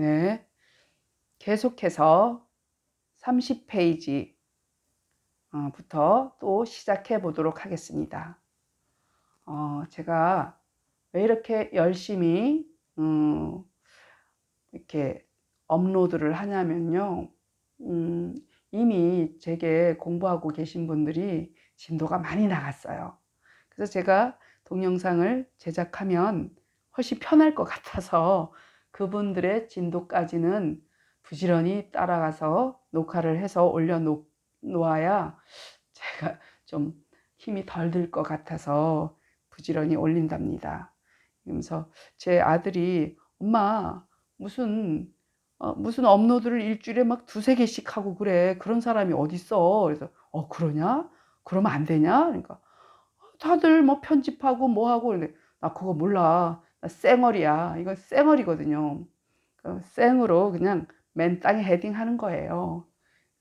네. 계속해서 30페이지 어, 부터 또 시작해 보도록 하겠습니다. 어, 제가 왜 이렇게 열심히 음, 이렇게 업로드를 하냐면요. 음, 이미 제게 공부하고 계신 분들이 진도가 많이 나갔어요. 그래서 제가 동영상을 제작하면 훨씬 편할 것 같아서 그분들의 진도까지는 부지런히 따라가서 녹화를 해서 올려 놓아야 제가 좀 힘이 덜 들 것 같아서 부지런히 올린답니다. 그러면서 제 아들이 엄마 무슨 어, 무슨 업로드를 일주일에 막 두세 개씩 하고 그래. 그런 사람이 어딨어. 그래서 어 그러냐? 그러면 안 되냐? 그러니까 다들 뭐 편집하고 뭐 하고 그런데 나 그거 몰라. 나 쌩얼이야. 이건 쌩얼이거든요. 그 쌩으로 그냥 맨 땅에 헤딩하는 거예요.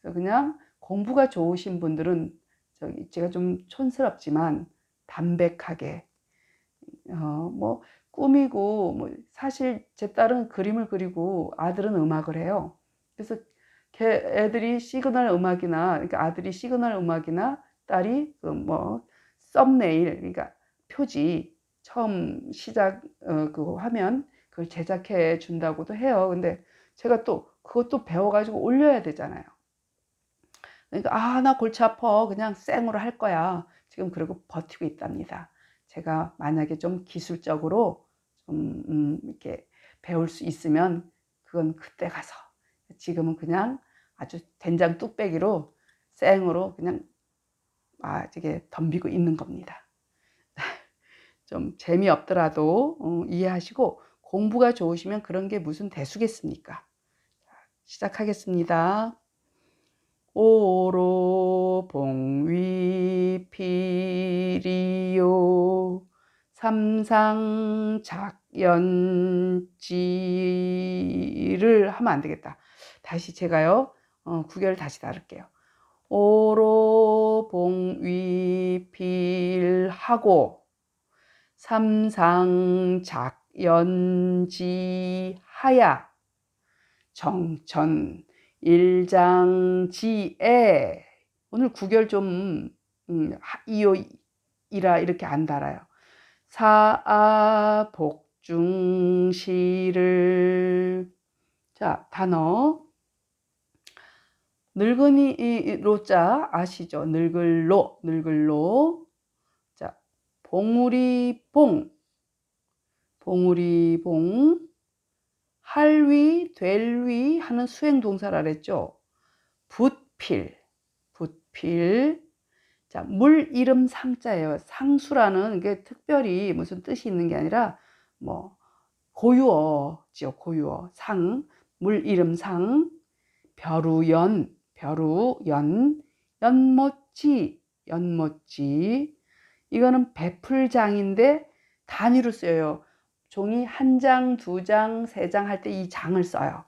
그래서 그냥 공부가 좋으신 분들은 저기 제가 좀 촌스럽지만 담백하게 어 뭐 꾸미고 뭐 사실 제 딸은 그림을 그리고 아들은 음악을 해요. 그래서 걔 애들이 시그널 음악이나 그러니까 아들이 시그널 음악이나 딸이 그 뭐 썸네일 그러니까 표지 처음 시작 어, 그 화면 그걸 제작해 준다고도 해요. 근데 제가 또 그것도 배워가지고 올려야 되잖아요. 그러니까 아 나 골치 아파 그냥 생으로 할 거야. 지금 그리고 버티고 있답니다. 제가 만약에 좀 기술적으로 좀 음, 이렇게 배울 수 있으면 그건 그때 가서 지금은 그냥 아주 된장 뚝배기로 생으로 그냥 아 이게 덤비고 있는 겁니다. 좀 재미없더라도 어, 이해하시고 공부가 좋으시면 그런 게 무슨 대수겠습니까? 시작하겠습니다. 오로 봉위 피리요 삼상 작연지를 하면 안 되겠다. 다시 제가요. 어, 구결 다시 다룰게요. 오로 봉위 필하고 삼상작연지하야 정천 일장지에 오늘 구결 좀 음, 이요 이라 이렇게 안 달아요. 사아복중시를 자 단어 늙은이 로자 아시죠? 늙을로 늙을로 자 봉우리 봉 봉우리 봉 할위 될위 하는 수행 동사를 했죠. 붓필 붓필 자, 물 이름 상자예요. 상수라는 게 특별히 무슨 뜻이 있는 게 아니라 뭐 고유어지요. 고유어. 상, 물 이름 상, 벼루연, 벼루연, 연못지, 연못지. 이거는 베풀장인데 단위로 쓰여요. 종이 한 장, 두 장, 세 장 할 때 이 장을 써요.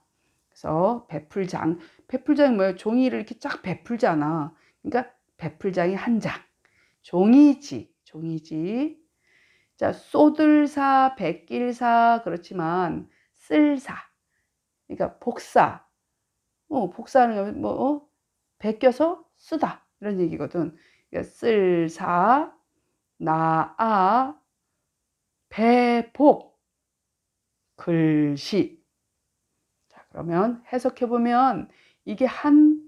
그래서 베풀장. 베풀장이 뭐예요? 종이를 이렇게 쫙 베풀잖아. 그러니까 베풀장이 한 장. 종이지, 종이지. 자, 쏘들사, 백길사, 그렇지만 쓸사. 그러니까 복사. 어, 복사하는 거, 뭐, 어? 베껴서 쓰다. 이런 얘기거든. 그러니까 쓸사, 나아, 배복, 글씨. 자, 그러면 해석해 보면 이게 한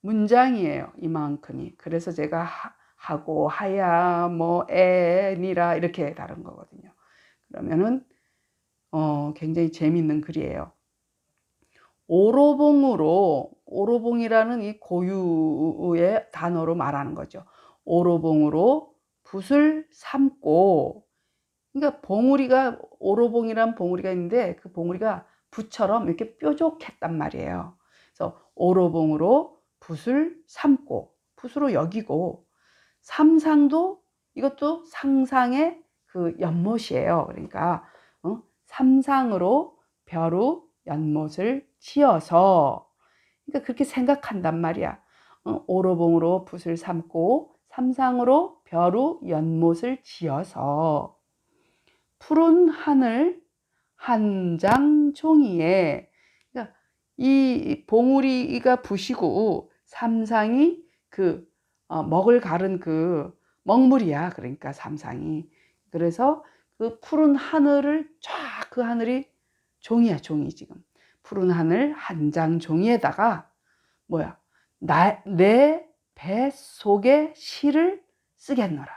문장이에요. 이만큼이. 그래서 제가 하, 고 하야, 뭐, 애니라 이렇게 다른 거거든요. 그러면은, 어, 굉장히 재밌는 글이에요. 오로봉으로, 오로봉이라는 이 고유의 단어로 말하는 거죠. 오로봉으로 붓을 삼고, 그러니까 봉우리가, 오로봉이란 봉우리가 있는데 그 봉우리가 붓처럼 이렇게 뾰족했단 말이에요. 그래서 오로봉으로 붓을 삼고 붓으로 여기고 삼상도 이것도 상상의 그 연못이에요. 그러니까 어? 삼상으로 벼루 연못을 지어서 그러니까 그렇게 생각한단 말이야. 어? 오로봉으로 붓을 삼고 삼상으로 벼루 연못을 지어서 푸른 하늘 한 장 종이에 이 봉우리가 부시고 삼상이 그 어, 먹을 가른 그 먹물이야. 그러니까 삼상이. 그래서 그 푸른 하늘을 쫙 그 하늘이 종이야, 종이 지금. 푸른 하늘 한 장 종이에다가 뭐야? 내배 속에 시를 쓰겠노라.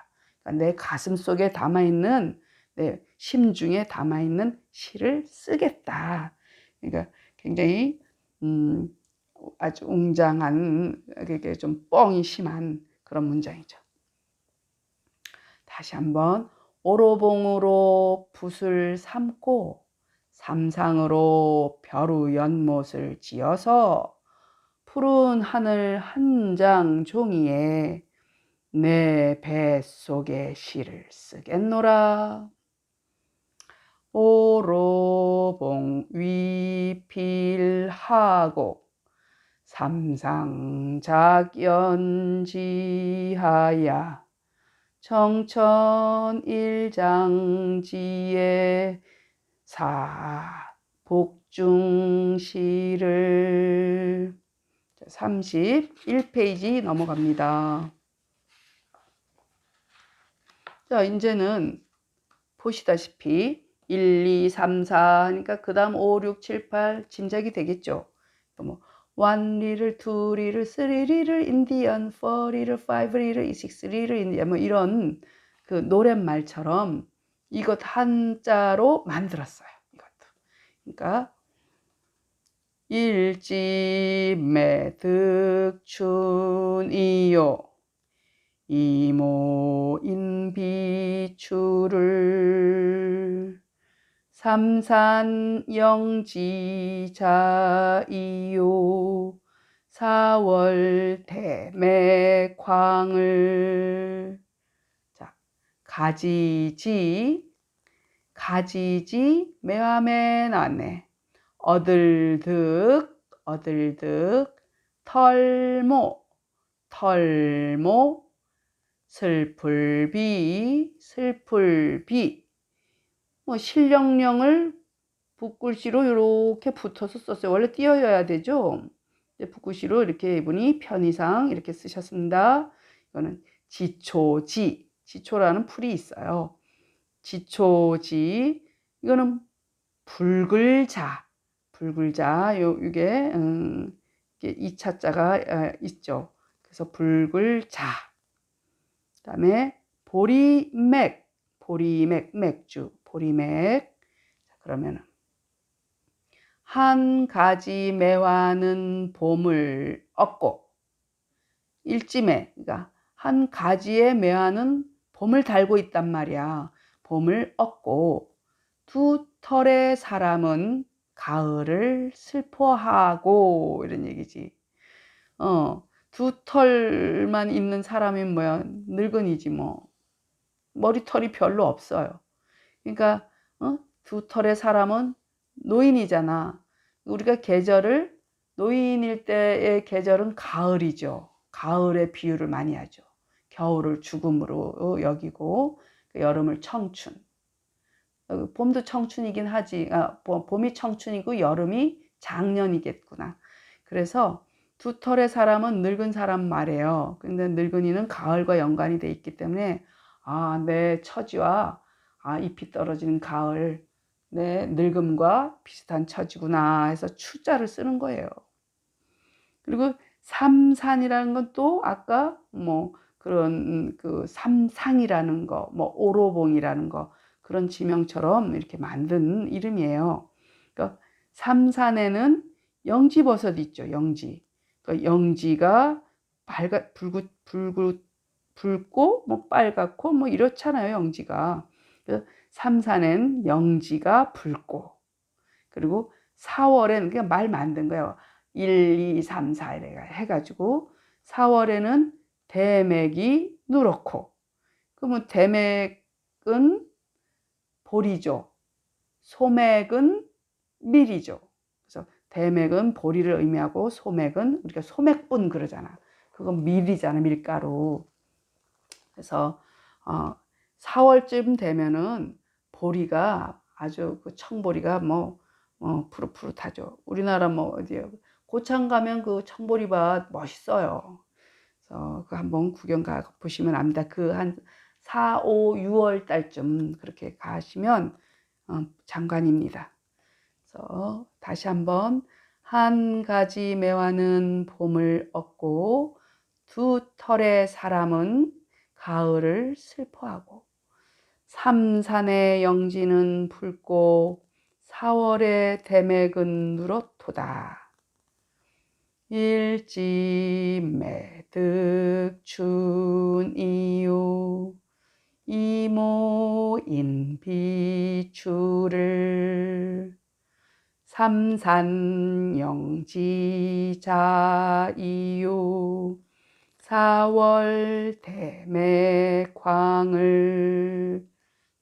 그러니까 내 가슴 속에 담아 있는 내 심중에 담아 있는 시를 쓰겠다. 그러니까 굉장히 음, 아주 웅장한 그게 좀 뻥이 심한 그런 문장이죠. 다시 한번 오로봉으로 붓을 삼고 삼상으로 벼루 연못을 지어서 푸른 하늘 한 장 종이에 내 뱃속에 시를 쓰겠노라. 오로봉 위필하고 삼상작연지하야 청천일장지에 사복중시를 31페이지 넘어갑니다. 자, 이제는 보시다시피 1, 2, 3, 4 하니까 그 다음 5, 6, 7, 8 짐작이 되겠죠. 뭐 one 리를, two 리를, three 리를 인디언, four 리를, five 리를, six 리를 인디언 뭐 이런 그 노랫말처럼 이것 한자로 만들었어요. 이것도. 그러니까 일지매 득춘이요 이모인 비추를 삼산 영지자이요. 사월 대매광을. 자 가지지 가지지 매화매 나네. 어들득 어들득 털모 털모 슬플비 슬플비 뭐 실령령을 붓글씨로 이렇게 붙어서 썼어요. 원래 띄어야 되죠. 붓글씨로 이렇게 이분이 편의상 이렇게 쓰셨습니다. 이거는 지초지, 지초라는 풀이 있어요. 지초지, 이거는 붉을자, 붉을자, 요, 이게, 음, 이게 2차 자가 아, 있죠. 그래서 붉을자. 그 다음에 보리맥, 보리맥, 맥주, 보리맥. 그러면은 한 가지 매화는 봄을 얻고 일찜에 그러니까 한 가지의 매화는 봄을 달고 있단 말이야. 봄을 얻고 두 털의 사람은 가을을 슬퍼하고 이런 얘기지. 어, 두 털만 있는 사람이 뭐야? 늙은이지 뭐. 머리털이 별로 없어요. 그러니까 어? 두 털의 사람은 노인이잖아. 우리가 계절을 노인일 때의 계절은 가을이죠. 가을의 비유를 많이 하죠. 겨울을 죽음으로 여기고 여름을 청춘. 어, 봄도 청춘이긴 하지. 아, 봄이 청춘이고 여름이 작년이겠구나. 그래서 두 털의 사람은 늙은 사람 말이에요. 근데 늙은이는 가을과 연관이 돼 있기 때문에 아, 내 처지와 아, 잎이 떨어지는 가을, 내 늙음과 비슷한 처지구나 해서 추자를 쓰는 거예요. 그리고 삼산이라는 건 또 아까 뭐 그런 그 삼상이라는 거, 뭐 오로봉이라는 거 그런 지명처럼 이렇게 만든 이름이에요. 그러니까 삼산에는 영지버섯 있죠. 영지. 그러니까 영지가 밝아 붉고 붉고 붉고 뭐 빨갛고 뭐 이렇잖아요. 영지가. 그래서 삼산엔 영지가 붉고 그리고 4월에는 그냥 말 만든 거예요. 1, 2, 3, 4 이래 해가지고 4월에는 대맥이 누렇고 그러면 대맥은 보리죠. 소맥은 밀이죠. 대맥은 보리를 의미하고 소맥은 우리가 소맥분 그러잖아. 그건 밀이잖아, 밀가루. 그래서 어, 4월쯤 되면은 보리가 아주 그 청보리가 뭐 어, 푸릇푸릇하죠. 우리나라 뭐 어디요? 고창 가면 그 청보리밭 멋있어요. 그래서 그 한번 구경 가 보시면 압니다. 그 한 4, 5, 6월 달쯤 그렇게 가시면 어, 장관입니다. 그래서 다시 한번 한 가지 매화는 봄을 얻고 두 털의 사람은 가을을 슬퍼하고 삼산의 영지는 붉고 사월의 대맥은 누렇도다. 일지매득 춘이유 이모인 비추를 삼산영지자이유 사월 대매광을.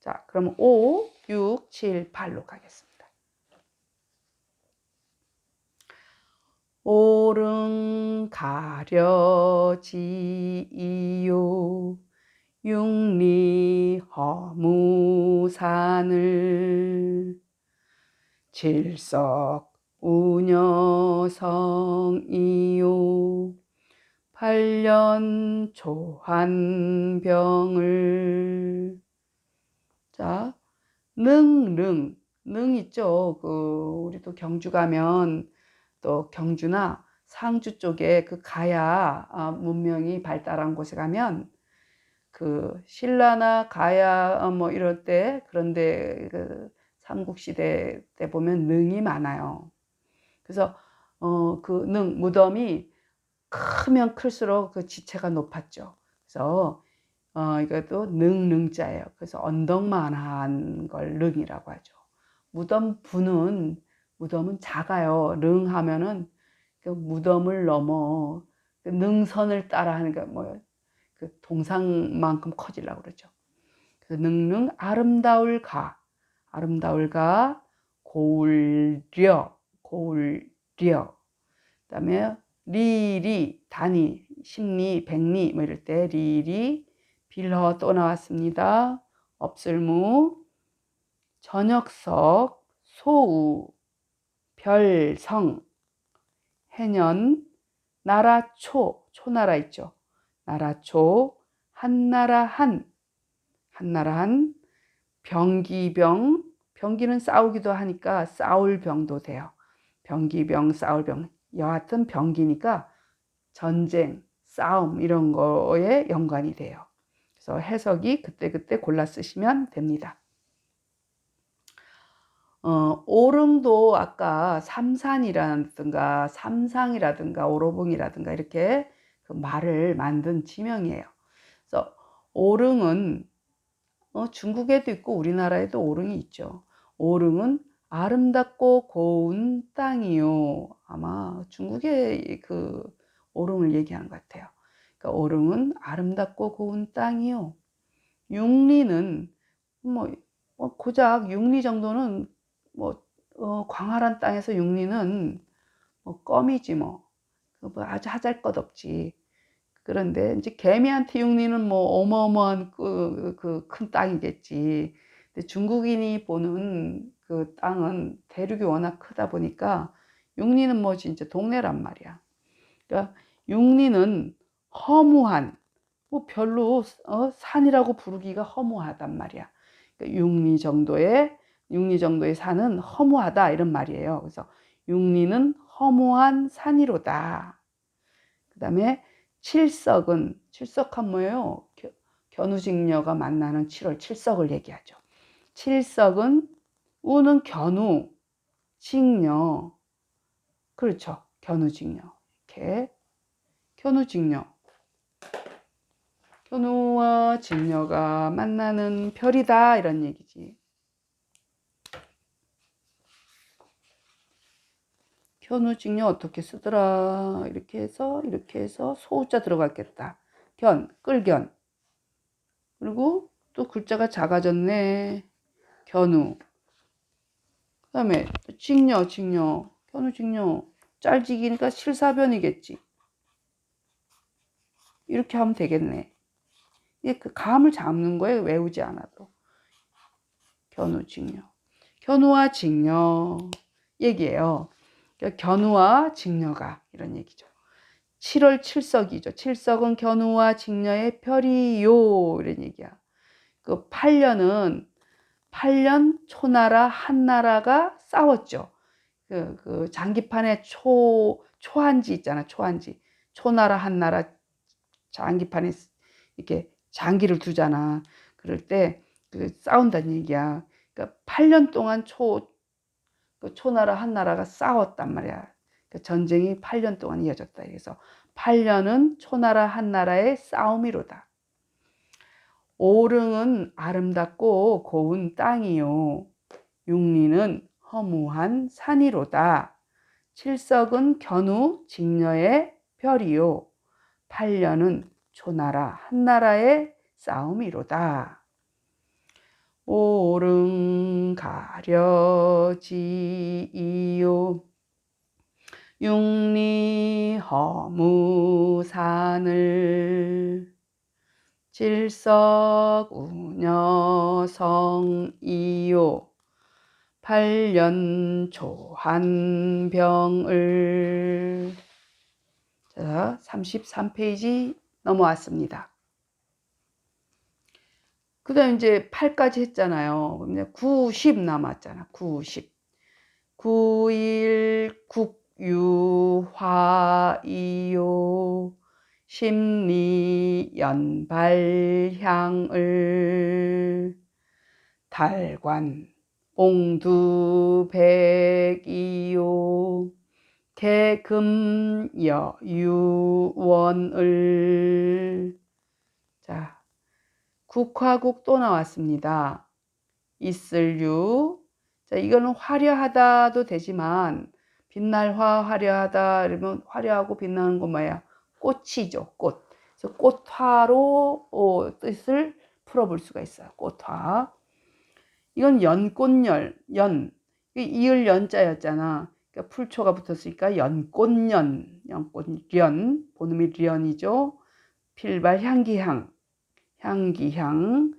자 그럼 5, 6, 7, 8로 가겠습니다. 오릉 가려지이요. 육리 허무산을 질석 우녀성이요. 팔년 조한병을. 자 능능 능 있죠. 그 우리도 경주 가면 또 경주나 상주 쪽에 그 가야 아, 문명이 발달한 곳에 가면 그 신라나 가야 어, 뭐 이럴 때 그런데 그 삼국 시대 때 보면 능이 많아요. 그래서 어 그 능 무덤이 크면 클수록 그 지체가 높았죠. 그래서 어 이것도 능능자예요. 그래서 언덕만한 걸 능이라고 하죠. 무덤 부는 무덤은 작아요. 릉 하면은 그 무덤을 넘어 그 능선을 따라 하는 게뭐그 동상만큼 커지려고 그러죠. 능능 아름다울 가 아름다울 가 고울려 고울려 그다음에 리리 단위 십리 백리 뭐 이럴 때 리리 빌러 또 나왔습니다. 없을무 저녁석 소우 별성, 해년, 나라초, 초나라 있죠. 나라초, 한나라 한, 한나라 한, 병기병, 병기는 싸우기도 하니까 싸울 병도 돼요. 병기병, 싸울 병. 여하튼 병기니까 전쟁, 싸움 이런 거에 연관이 돼요. 그래서 해석이 그때그때 골라 쓰시면 됩니다. 어, 오릉도 아까 삼산이라든가 삼상이라든가 오로봉이라든가 이렇게 그 말을 만든 지명이에요. 그래서 오릉은 어, 중국에도 있고 우리나라에도 오릉이 있죠. 오릉은 아름답고 고운 땅이요. 아마 중국의 그 오릉을 얘기하는 것 같아요. 그러니까 오릉은 아름답고 고운 땅이요. 육리는 뭐, 뭐 고작 육리 정도는 뭐 어, 광활한 땅에서 육리는 뭐 껌이지 뭐. 뭐 아주 하잘 것 없지. 그런데 이제 개미한테 육리는 뭐 어마어마한 그큰그 땅이겠지. 근데 중국인이 보는 그 땅은 대륙이 워낙 크다 보니까 육리는 뭐 진짜 동네란 말이야. 그러니까 육리는 허무한 뭐 별로 어, 산이라고 부르기가 허무하단 말이야. 그러니까 육리 정도의 육리 정도의 산은 허무하다 이런 말이에요. 그래서 육리는 허무한 산이로다. 그 다음에 칠석은 칠석한 뭐예요? 견우직녀가 만나는 7월 칠석을 얘기하죠. 칠석은 우는 견우, 직녀 그렇죠. 견우직녀 이렇게 견우직녀 견우와 직녀가 만나는 별이다 이런 얘기지. 현우 직녀 어떻게 쓰더라? 이렇게 해서 이렇게 해서 소자 들어갔겠다. 견 끌견. 그리고 또 글자가 작아졌네. 견우. 그 다음에 직녀 직녀. 견우 직녀. 짤지기니까 실사변이겠지. 이렇게 하면 되겠네. 이게 그 감을 잡는 거예요 외우지 않아도. 견우 직녀. 견우와 직녀. 얘기예요. 그러니까 견우와 직녀가 이런 얘기죠. 7월 칠석이죠. 칠석은 견우와 직녀의 별이요 이런 얘기야. 그 8년은 8년 초나라 한나라가 싸웠죠. 그, 그 장기판에 초 초한지 있잖아. 초한지. 초나라 한나라 장기판에 이렇게 장기를 두잖아. 그럴 때 그 싸운다는 얘기야. 그러니까 8년 동안 초, 그 초나라 한나라가 싸웠단 말이야. 그 전쟁이 8년 동안 이어졌다. 그래서 8년은 초나라 한나라의 싸움이로다. 오릉은 아름답고 고운 땅이요. 육리는 허무한 산이로다. 칠석은 견우 직녀의 별이요. 8년은 초나라 한나라의 싸움이로다. 오름 가려지이요 육리 허무산을 질석 우녀성이요. 팔년 초한병을. 자 33페이지 넘어왔습니다. 그 다음 이제 8까지 했잖아요. 그럼 90 남았잖아. 90. 9일 국유화이요. 심리 연발 향을 달관 옹두 백 이요. 개금 여 유원을 자 국화국 또 나왔습니다. 있을유. 자, 이거는 화려하다도 되지만 빛날화 화려하다 이러면 화려하고 빛나는 건 뭐야? 꽃이죠. 꽃. 그래서 꽃화로 어, 뜻을 풀어볼 수가 있어요. 꽃화. 이건 연꽃열, 연. 이을 연자였잖아. 그러니까 풀초가 붙었으니까 연꽃연, 연꽃연, 본음이 련이죠. 필발 향기향. 향기향,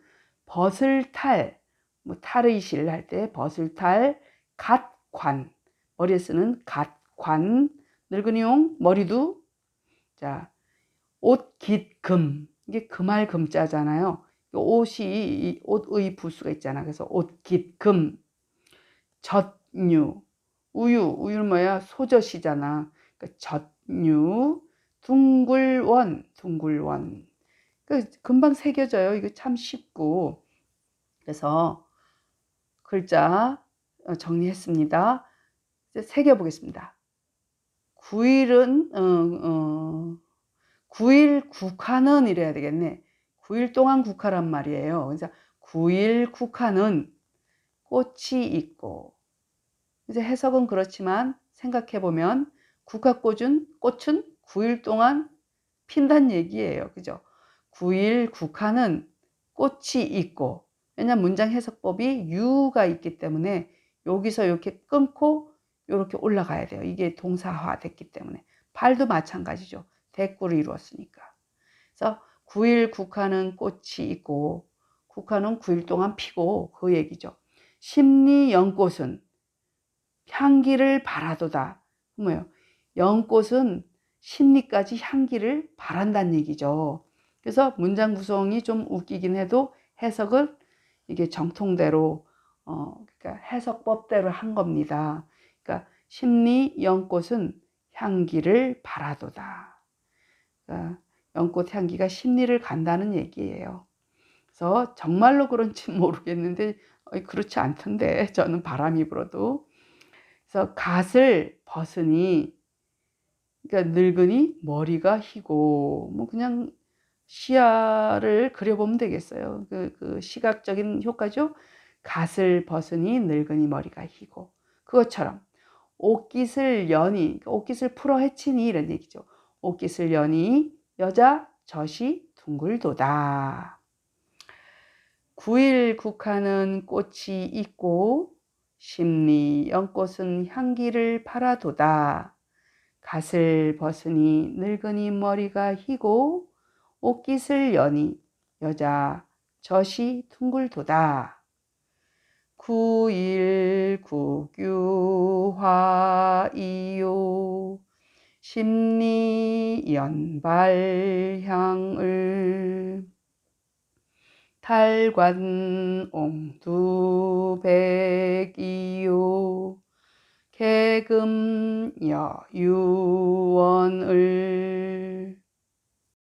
버슬탈, 뭐 탈의실 할때 버슬탈, 갓관, 머리에 쓰는 갓관, 늙은이용 머리도 자 옷깃금. 이게 금할 금자잖아요. 옷이 옷의 부수가 있잖아. 그래서 옷깃금. 젖류 우유. 우유는 뭐야? 소젖이잖아. 그러니까 젖류 둥글원. 둥글원. 그 금방 새겨져요. 이거 참 쉽고. 그래서 글자 어, 정리했습니다. 이제 새겨보겠습니다. 9일은, 어, 어, 9일 국화는 이래야 되겠네. 9일 동안 국화란 말이에요. 그래서 9일 국화는 꽃이 있고, 이제 해석은 그렇지만 생각해보면 국화꽃은, 꽃은 9일 동안 핀다는 얘기예요. 그죠? 9일 국화는 꽃이 있고 왜냐면 문장 해석법이 유가 있기 때문에 여기서 이렇게 끊고 이렇게 올라가야 돼요. 이게 동사화 됐기 때문에 발도 마찬가지죠. 대꾸를 이루었으니까. 그래서 9일 국화는 꽃이 있고 국화는 9일 동안 피고 그 얘기죠. 심리 연꽃은 향기를 바라도다. 뭐예요? 연꽃은 심리까지 향기를 바란다는 얘기죠. 그래서 문장 구성이 좀 웃기긴 해도 해석을 이게 정통대로 어, 그러니까 해석법대로 한 겁니다. 그러니까 심리 연꽃은 향기를 바라도다. 그러니까 연꽃 향기가 심리를 간다는 얘기예요. 그래서 정말로 그런지 모르겠는데 그렇지 않던데 저는 바람이 불어도 그래서 갓을 벗으니 그러니까 늙으니 머리가 희고 뭐 그냥 시야를 그려보면 되겠어요. 그, 그 시각적인 효과죠. 갓을 벗으니 늙은이 머리가 희고 그것처럼 옷깃을 연이 옷깃을 풀어 헤치니 이런 얘기죠. 옷깃을 연이 여자 젖이 둥글도다. 9일 국화는 꽃이 있고 심리 연꽃은 향기를 팔아도다. 갓을 벗으니 늙은이 머리가 희고 옷깃을 여니 여자 젖이 둥글도다. 구일 국유화이요 화이요 심리 연발향을 탈관 옹두백이요 개금 여유원을